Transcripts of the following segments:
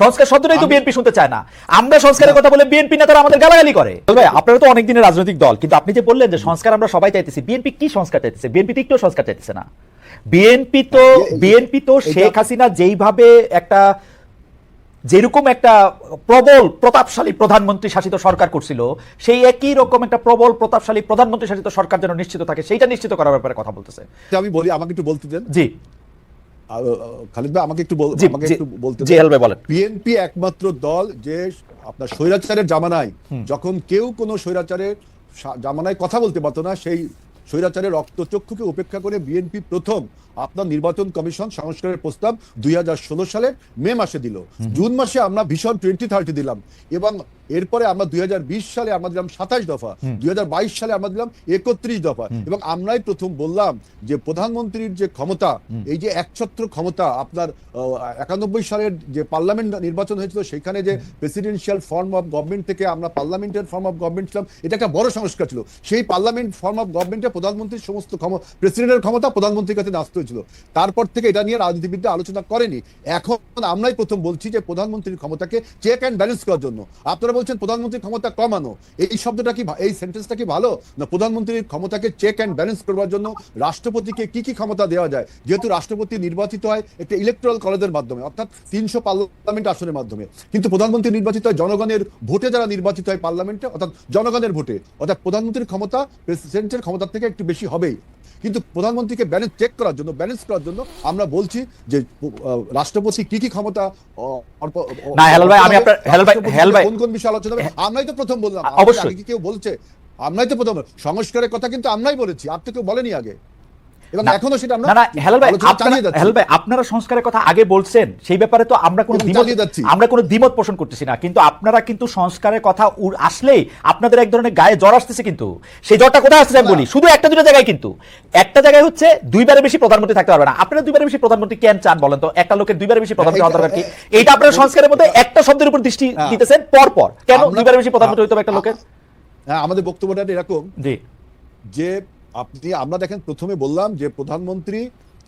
সংস্কার শব্দটাই তো বিএনপি শুনতে চায় না। আমরা সংস্কারের কথা বলে বিএনপি নেতারা আমাদের গালাগালি করে। ভাই আপনারা তো অনেক দিনের রাজনৈতিক দল কিন্তু আপনি যে বললেন যে সংস্কার আমরা সবাই চাইতেছি বিএনপি কি সংস্কার চাইতেছে? বিএনপি তো একটু সংস্কার চাইতেছে না। বিএনপি তো বিএনপি তো শেখ হাসিনা যেইভাবে একটা যেরকম একটা প্রবল প্রতাপশালী প্রধানমন্ত্রী শাসিত সরকার করছিল সেই একই রকম একটা প্রবল প্রতাপশালী প্রধানমন্ত্রী শাসিত সরকার যেন নিশ্চিত থাকে সেইটা নিশ্চিত করার ব্যাপারে কথা বলতেছে। আমি বলি আমাকে একটু বলতে দেন। জি। খালিদ ভাই আমাকে একটু আমাকে একটু বলতে বলেন। বিএনপি একমাত্র দল যে আপনার স্বৈরাচারের জামানায় যখন কেউ কোনো স্বৈরাচারের জামানায় কথা বলতে পারতো না সেই স্বৈরাচারের রক্তচক্ষুকে উপেক্ষা করে বিএনপি প্রথম আপনার নির্বাচন কমিশন সংস্কারের প্রস্তাব দুই সালে মে মাসে দিল। জুন মাসে আমরা ভীষণ টোয়েন্টি থার্টি দিলাম। এবং এরপরে আমরা দুই হাজার বিশ সালে আমরা দিলাম সাতাশ দফা দুই হাজার বাইশ সালে আমরা দিলাম একত্রিশ দফা এবং আমরাই প্রথম বললাম যে প্রধানমন্ত্রীর যে ক্ষমতা এই যে একছত্র ক্ষমতা আপনার একানব্বই সালের যে পার্লামেন্ট নির্বাচন হয়েছিল সেখানে যে প্রেসিডেন্সিয়াল ফর্ম অফ গভর্নমেন্ট থেকে আমরা পার্লামেন্টের ফর্ম অফ গভর্নমেন্ট ছিলাম এটা একটা বড় সংস্কার ছিল। সেই পার্লামেন্ট ফর্ম অফ গভর্নমেন্টে প্রধানমন্ত্রীর সমস্ত ক্ষমতা প্রেসিডেন্টের ক্ষমতা প্রধানমন্ত্রীর কাছে ন্যস্ত হয়েছিল। তারপর থেকে এটা নিয়ে রাজনীতিবিদরা আলোচনা করেনি। এখন আমরাই প্রথম বলছি যে প্রধানমন্ত্রীর ক্ষমতাকে চেক অ্যান্ড ব্যালেন্স করার জন্য। আপনারা বলছেন, প্রধানমন্ত্রীর ক্ষমতা কমানো। এই শব্দটা কি এই সেন্টেন্সটা কি ভালো? না, প্রধানমন্ত্রীর ক্ষমতাকে চেক অ্যান্ড ব্যালেন্স করবার জন্য রাষ্ট্রপতিকে কি কি ক্ষমতা দেওয়া যায়? যেহেতু রাষ্ট্রপতি নির্বাচিত হয় একটা ইলেকট্রাল কলেজের মাধ্যমে, অর্থাৎ তিনশো পার্লামেন্ট আসনের মাধ্যমে। কিন্তু প্রধানমন্ত্রী নির্বাচিত হয় জনগণের ভোটে, যারা নির্বাচিত হয় পার্লামেন্টে অর্থাৎ জনগণের ভোটে। অর্থাৎ প্রধানমন্ত্রীর ক্ষমতা প্রেসিডেন্টের ক্ষমতার থেকে একটু বেশি হবেই। কিন্তু প্রধানমন্ত্রীকে ব্যালেন্স চেক করার জন্য ব্যালেন্স করার জন্য আমরা বলছি যে রাষ্ট্রপতি কি কি ক্ষমতা না, হেলাল ভাই, আমি আপনার- হেলাল ভাই- হেলাল ভাই- কোন কোন বিষয়ে আলোচনা হবে? আমরাই তো প্রথম বললাম। অবশ্যই। কি কেউ বলছে? আমরাই তো প্রথম সংস্কারের কথা কিন্তু আমরাই বলেছি। আর তো কেউ বলেনি আগে। এবং এখনও সেটা আমরা না হেলাল ভাই আপনারা হেলাল ভাই আপনারা সংস্কারের কথা আগে বলছেন সেই ব্যাপারে তো আমরা কোনো আমরা কোনো দ্বিমত পোষণ করতেছি না কিন্তু আপনারা কিন্তু সংস্কারের কথা আসলেই আপনাদের এক ধরনের গায়ে জ্বর আসতেছে কিন্তু। সেই জ্বরটা কোথায় আসছে আমি বলি? শুধু একটা দুটো জায়গায় কিন্তু। একটা জায়গায় হচ্ছে দুইবারের বেশি প্রধানমন্ত্রী থাকতে পারবে না। আপনারা দুইবারের বেশি প্রধানমন্ত্রী কেন চান বলেন তো? একটা লোকের দুইবারের বেশি প্রধানমন্ত্রী হওয়া দরকার কি? এইটা আপনারা সংস্কারের মধ্যে একটা শব্দের উপর দৃষ্টি। দিতেছেন পর পর কেন দুইবারের বেশি প্রধানমন্ত্রী হইতে হবে একটা লোকের? হ্যাঁ আমাদের বক্তব্যটা এরকম যে আপনি আমরা দেখেন প্রথমে বললাম যে প্রধানমন্ত্রী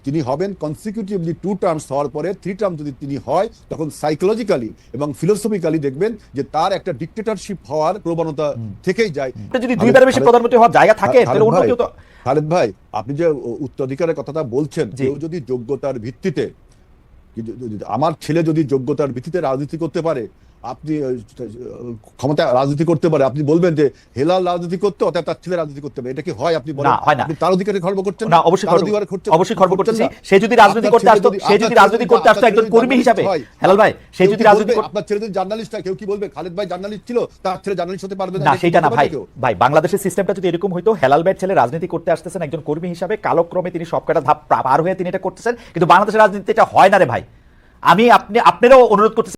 তিনি হবেন কনসিকিউটিভলি টু টার্মস হওয়ার পরে থ্রি টার্ম যদি তিনি হয় তখন সাইকোলজিক্যালি এবং ফিলোসফিক্যালি দেখবেন যে তার একটা ডিক্টেটরশিপ হওয়ার প্রবণতা থেকেই যায়। যদি দুইবারের বেশি প্রধানমন্ত্রী হওয়ার জায়গা থাকে তাহলে অন্য ভাই, কেউ তো খালেদ ভাই আপনি যে উত্তরাধিকারের কথাটা বলছেন। কেউ যদি যোগ্যতার ভিত্তিতে আমার ছেলে যদি যোগ্যতার ভিত্তিতে রাজনীতি করতে পারে আপনি ক্ষমতা রাজনীতি করতে পারে আপনি বলবেন যে হেলাল রাজনীতি করতে অর্থাৎ তার ছেলে রাজনীতি করতে হবে এটা কি হয় আপনি বলেন? না, হয় না। তার অধিকারে খর্ব করছেন না অবশ্যই খর্ব- অধিকারে করছেন- অবশ্যই খর্ব করছেন সে যদি রাজনীতি করতে আসতো সে যদি রাজনীতি করতে আসতো একজন কর্মী হিসাবে। হেলাল ভাই সে যদি রাজনীতি আপনার ছেলে যদি জার্নালিস্ট হয় কেউ কি বলবে? খালেদ ভাই জার্নালিস্ট ছিল তার ছেলে জার্নালিস্ট হতে পারবে না। সেটা না ভাই। ভাই বাংলাদেশের সিস্টেমটা যদি এরকম হইতো হেলাল ভাইয়ের ছেলে রাজনীতি করতে আসতেছেন একজন কর্মী হিসাবে কালক্রমে তিনি সবকটা ধাপ পার হয়ে তিনি এটা করতেছেন। কিন্তু বাংলাদেশের রাজনীতি এটা হয় না রে ভাই। আমি আপনি আপনারও অনুরোধ করতেছি